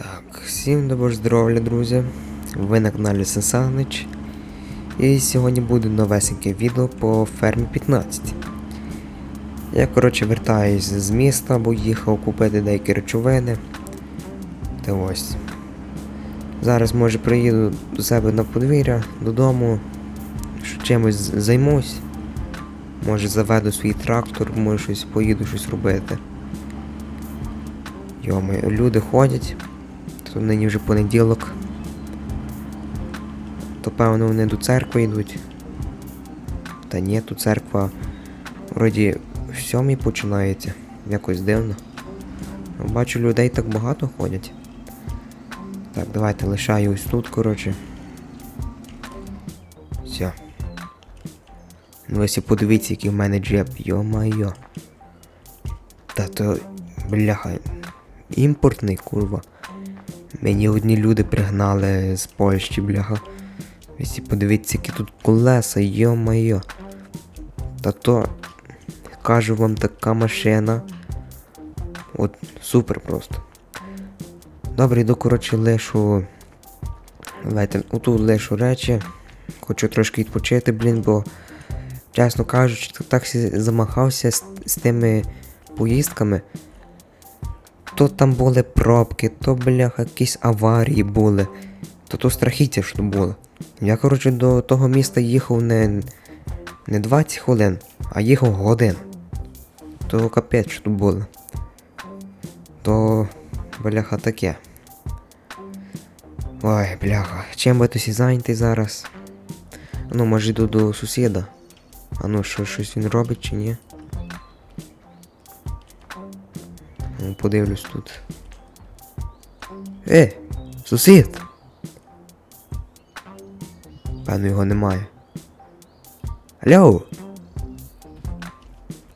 Так, всім доброго здоров'я, друзі. Ви на каналі Сенсанич. І сьогодні буде новесеньке відео по фермі 15. Я, коротше, вертаюсь з міста, бо їхав купити деякі речовини. Та ось. Зараз, може, приїду до себе на подвір'я, додому, що чимось займусь. Може заведу свій трактор, може щось поїду щось робити. Йоми, люди ходять. То нині вже понеділок. То певно вони до церкви йдуть. Та ні, тут церква вроді в сьомій починається. Якось дивно. Бачу, людей так багато ходять. Так, давайте лишаю ось тут, коротше. Все. Ну ось і подивіться, який в мене джеб. Йо-майо. Та то. Бляха. Імпортний, курва. Мені одні люди пригнали з Польщі, бляха. І подивіться, які тут колеса, йо-майо. Та то, кажу вам, така машина. От супер просто. Добре, йду, коротше, лишу. Давайте, отут лишу речі. Хочу трошки відпочити, блін, бо, чесно кажучи, так замахався з, з тими поїздками. То там були пробки, то, бляха, якісь аварії були, то то страхіття що було. Я, коротше, до того міста їхав не, не 20 хвилин, а їхав годин. То капець що було. То, бляха, таке. Ой, бляха, чим би тосі зайнятий зараз? Ну, може йду до сусіда. А ну, що, щось він робить чи ні? Подивлюсь тут. Е, сусід! Певно його немає. Алло!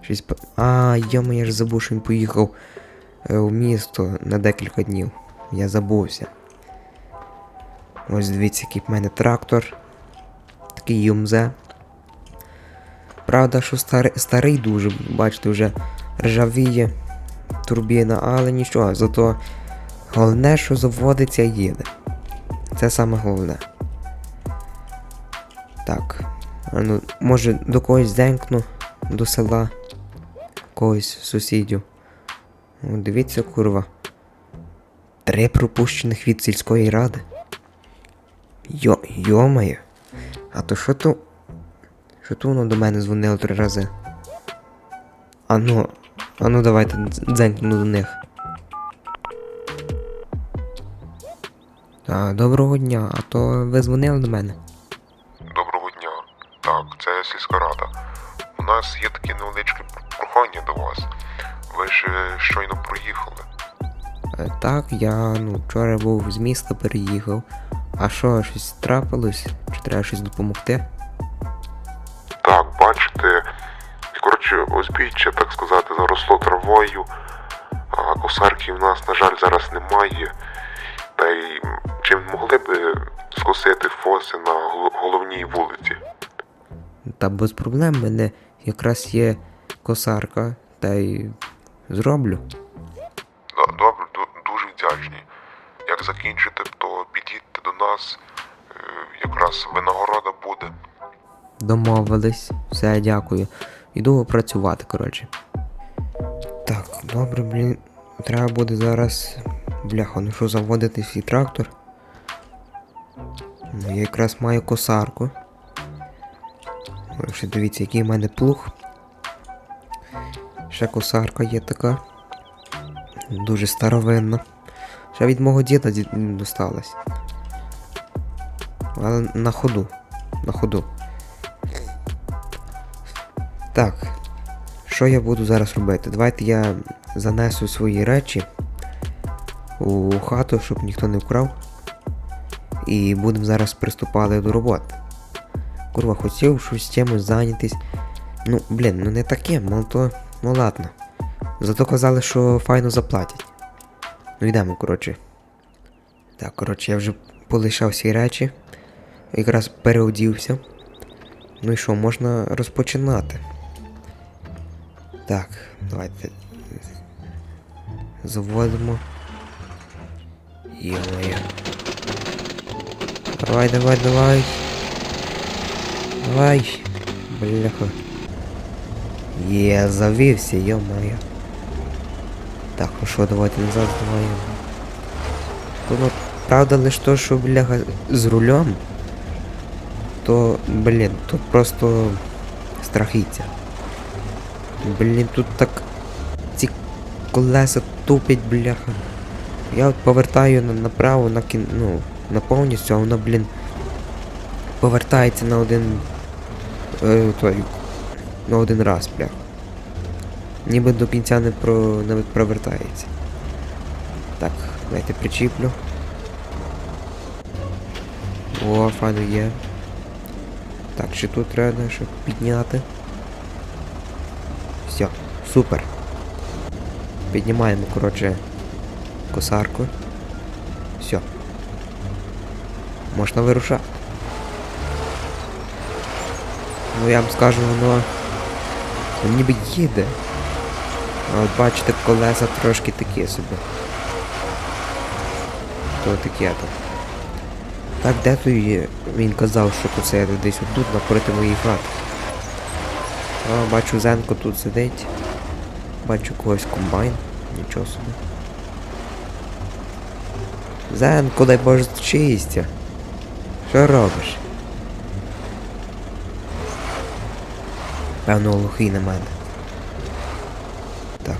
Щось по... А, йома, я ж забув, що він поїхав е, у місто на декілька днів. Я забувся. Ось дивіться, який в мене трактор. Такий юмзе. Правда, що старий, старий дуже, бачите, вже ржавіє турбіна, але нічого, зато головне, що заводиться їде. Це саме головне. Так. Ну, може до когось зенькну, до села, когось сусідів. О, дивіться, курва. Три пропущених від сільської ради. Йо, йомає. А то що то. Що то воно до мене дзвонило три рази? А ну, а ну давайте дз- дзенькну до них. А, доброго дня, а то ви дзвонили до мене? Доброго дня. Так, це сільська рада. У нас є таке невеличке прохання до вас. Ви ж е, щойно проїхали. Е, Так, я ну, вчора був з міста, переїхав. А що, щось трапилось? Чи треба щось допомогти? Так, бачите, коротше, узбіччя, так сказати, заросло травою, а косарки в нас, на жаль, зараз немає. Та й м, чи могли б скосити фоси на головній вулиці? Та без проблем в мене якраз є косарка, та й зроблю. Добре, дуже вдячні. Як закінчите, то підійдьте до нас, е, якраз винагорода буде. Домовились. Все, дякую. Іду працювати, коротше. Добре, блін. Треба буде зараз. Бляха, ну що заводити свій трактор. Ну, я якраз маю косарку. Ще дивіться, який в мене плуг. Ще косарка є така. Дуже старовинна. Ще від мого діда ді- досталась. Але на ходу. На ходу. Так. Що я буду зараз робити? Давайте я занесу свої речі у хату, щоб ніхто не вкрав. І будемо зараз приступати до роботи. Курва, хотів щось чимось зайнятись. Ну, блін, ну не таке, ну то. Ну ладно. Зато казали, що файно заплатять. Ну йдемо, коротше. Так, коротше, я вже полишав всі речі. Якраз переодівся. Ну і що, можна розпочинати. Так, давайте. Заводимо. Ё-моё. Давай, давай, давай. Давай. Бляха. Є, завівся, ё-моё. Так, ну що, давайте назад давай. Ну, правда лиш то, що, бляха, з рулем, то, блін, тут просто страхіття. Блін, тут так ці колеса тупять, бляха. Я от повертаю на, направо на кін... ну, на повністю, а воно, блін, повертається на один. Е, той, на один раз, бляха. Ніби до кінця не про не провертається. Так, давайте причіплю. О, файно є. Так, ще тут треба ще підняти. Супер. Піднімаємо, коротше, косарку. Все. Можна вирушати. Ну я вам скажу, воно. воно ніби їде. А от бачите, колеса трошки такі собі. То таке то. Так, де той він казав, що тут це десь отут напроти моєї хати. А, бачу Зенко тут сидить. Бачу когось комбайн. Нічого собі. Зенко, дай Боже чистя. Що робиш? Певно, глухий на мене. Так.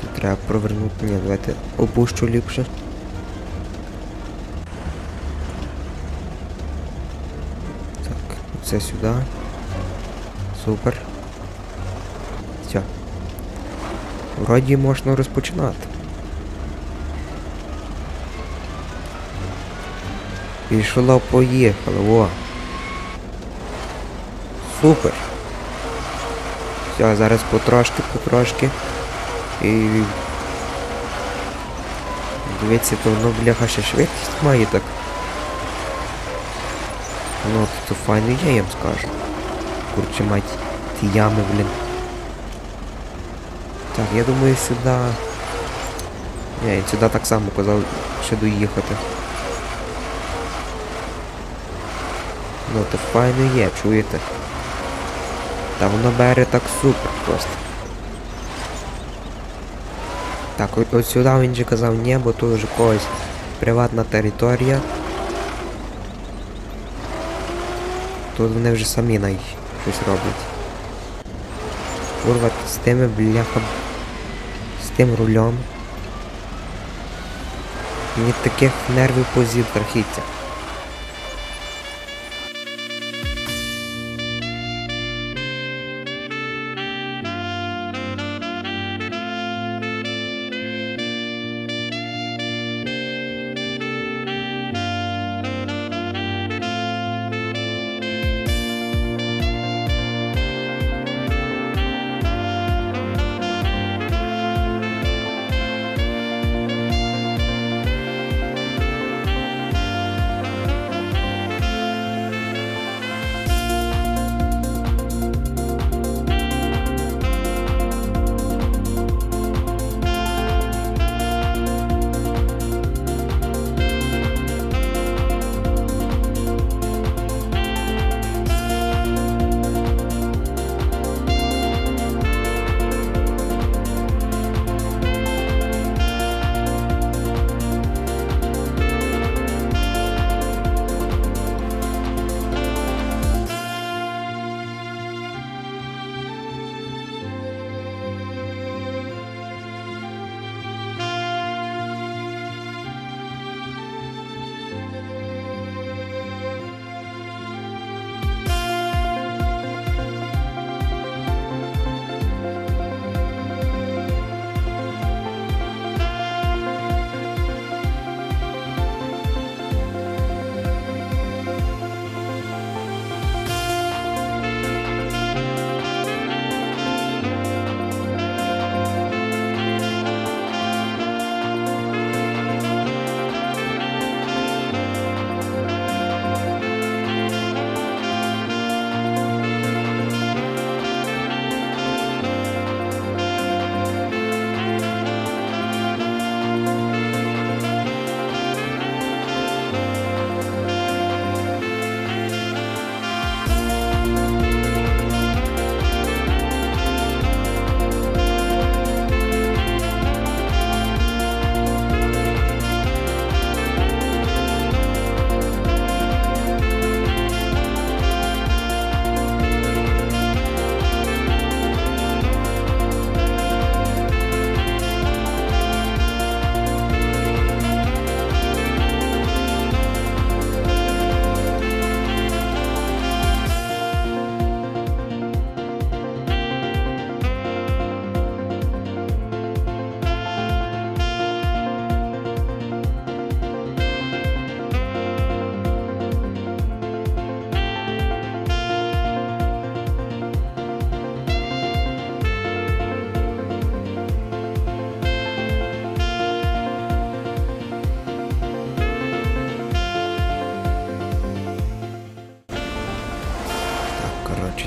Тут треба провернути. Ні, давайте опущу ліпше. Так, це сюди. Супер. Все. Вроді можна розпочинати. Пішло, поїхало, во. Супер. Все, зараз потрошки, потрошки. І... Дивіться, то воно бляха ще швидкість має так. Ну, то файно є, я вам скажу. Курче мать, ті ями, блін. Так, я думаю сюди. Ні, сюди так само казав ще доїхати. Ну, то файно є, чуєте? Та воно бере так супер просто. Так, от сюди він же казав ні, бо тут вже когось приватна територія. Тут вони вже самі най щось роблять. Курва, з тими бляха. Тим рулем. Мені таких нервів позів страхіття.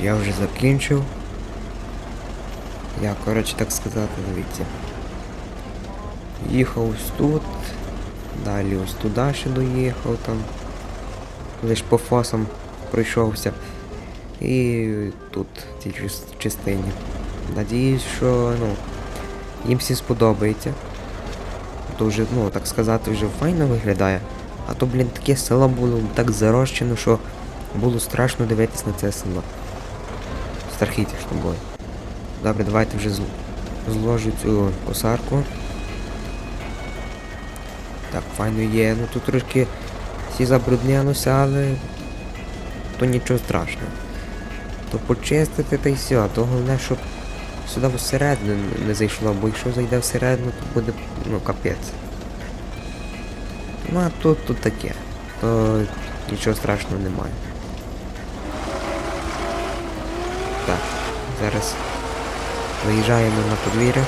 Я вже закінчив. Я, коротше, так сказати, дивіться. Їхав ось тут, далі ось туди ще доїхав там. Лиш по фасам пройшовся. І тут, в цій частині. Надіюсь, що ну, їм всі сподобається. Вже, ну, так сказати, вже файно виглядає. А то, блін, таке село було так зарощено, що було страшно дивитись на це село. Страхітішно було. Добре, давайте вже зложу цю косарку. Так, файно є. Ну тут трошки всі забруднялося, але то нічого страшного. То почистити та й все, то головне, щоб сюди всередину не зайшло, бо якщо зайде всередину, то буде ну капець. Ну а тут тут таке. То нічого страшного немає. Так, зараз виїжджаємо на подвір'я.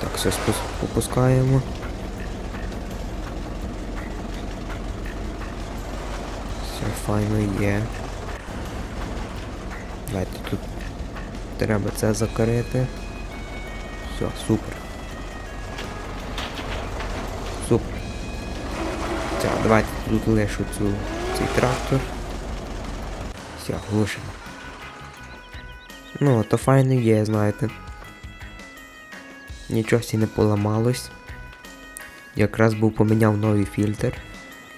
Так, все попускаємо. Все файно є. Давайте тут треба це закрити. Все, супер. Супер. Так, давайте тут лишу цю, цей трактор. Все, глушимо. Ну, то файно є, знаєте. Нічого сі не поламалось. Якраз був поміняв новий фільтр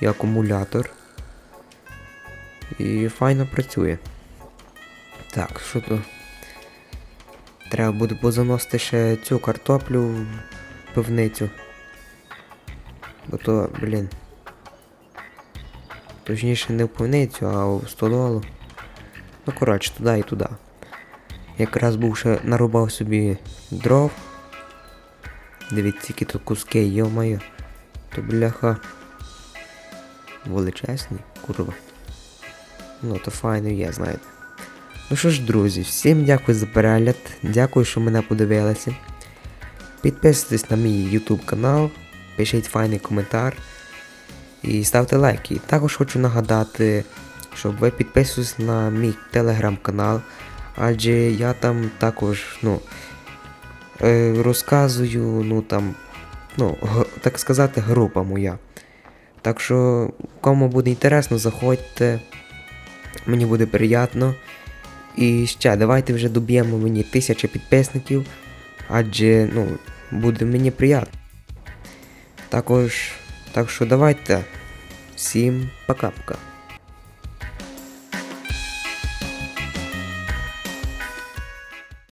і акумулятор. І файно працює. Так, що то? Треба буде позаносити ще цю картоплю в пивницю. Бо то, блін. Точніше не в пивницю, а в стодолу. Ну, коротше, туди і туди. Якраз був ще нарубав собі дров. Дивіться, які тут куски, йо-моє. То бляха. Величезні, курва. Ну, то файно є, знаєте. Ну що ж, друзі, всім дякую за перегляд. Дякую, що мене подивилися. Підписуйтесь на мій YouTube канал, пишіть файний коментар і ставте лайки. Також хочу нагадати, щоб ви підписувались на мій телеграм-канал, адже я там також, ну, е, розказую, ну там, ну, так сказати, група моя. Так що, кому буде інтересно, заходьте. Мені буде приємно. І ще, давайте вже доб'ємо мені тисячі підписників, адже ну, буде мені приємно. Також, так що давайте. Всім пока-пока.